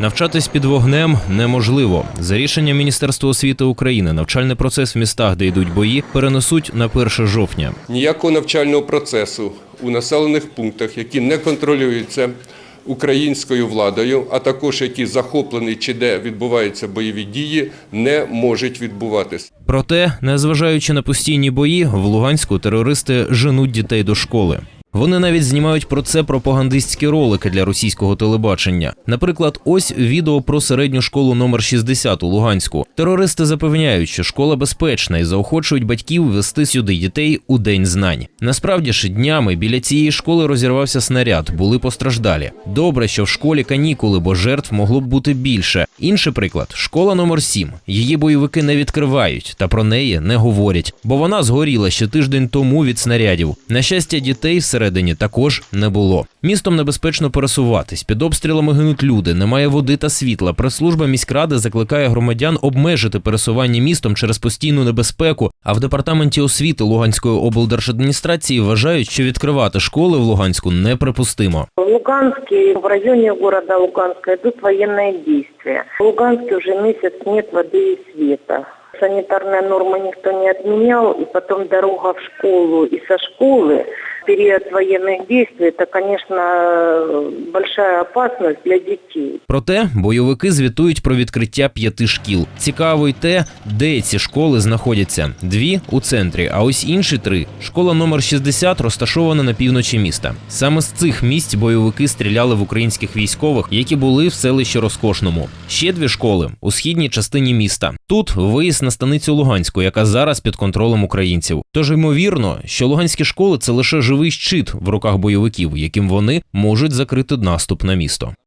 Навчатись під вогнем неможливо. За рішенням Міністерства освіти України навчальний процес в містах, де йдуть бої, перенесуть на 1 жовтня. ніякого навчального процесу у населених пунктах, які не контролюються українською владою, а також які захоплені чи де відбуваються бойові дії, не можуть відбуватися. Проте, незважаючи на постійні бої, в Луганську терористи женуть дітей до школи. Вони навіть знімають про це пропагандистські ролики для російського телебачення. Наприклад, ось відео про середню школу номер 60 у Луганську. Терористи запевняють, що школа безпечна і заохочують батьків вести сюди дітей у день знань. Насправді ж днями біля цієї школи розірвався снаряд, були постраждалі. Добре, що в школі канікули, бо жертв могло б бути більше. Інший приклад школа номер 7 Її бойовики не відкривають та про неї не говорять, бо вона згоріла ще тиждень тому від снарядів. На щастя, дітей всередині також не було. Містом небезпечно пересуватись. Під обстрілами гинуть люди, немає води та світла. Прес-служба міськради закликає громадян обмежити пересування містом через постійну небезпеку. А в департаменті освіти Луганської облдержадміністрації вважають, що відкривати школи в Луганську неприпустимо. В Луганске, в районе города Луганска идут военные действия. В Луганске уже месяц нет воды и света. Санитарные нормы никто не отменял, и потом дорога в школу и со школы в период военных действий, это, конечно, большая опасность для детей. Проте бойовики звітують про відкриття п'яти шкіл. Цікаво й те, де ці школи знаходяться. Дві у центрі, а ось інші три. Школа номер 60 розташована на півночі міста. Саме з цих місць бойовики стріляли в українських військових, які були в селищі Розкошному. Ще дві школи у східній частині міста. Тут виїзд на станицю Луганську, яка зараз під контролем українців. Тож ймовірно, що луганські школи це лише живий щит в руках бойовиків, яким вони можуть закрити наступ на місто.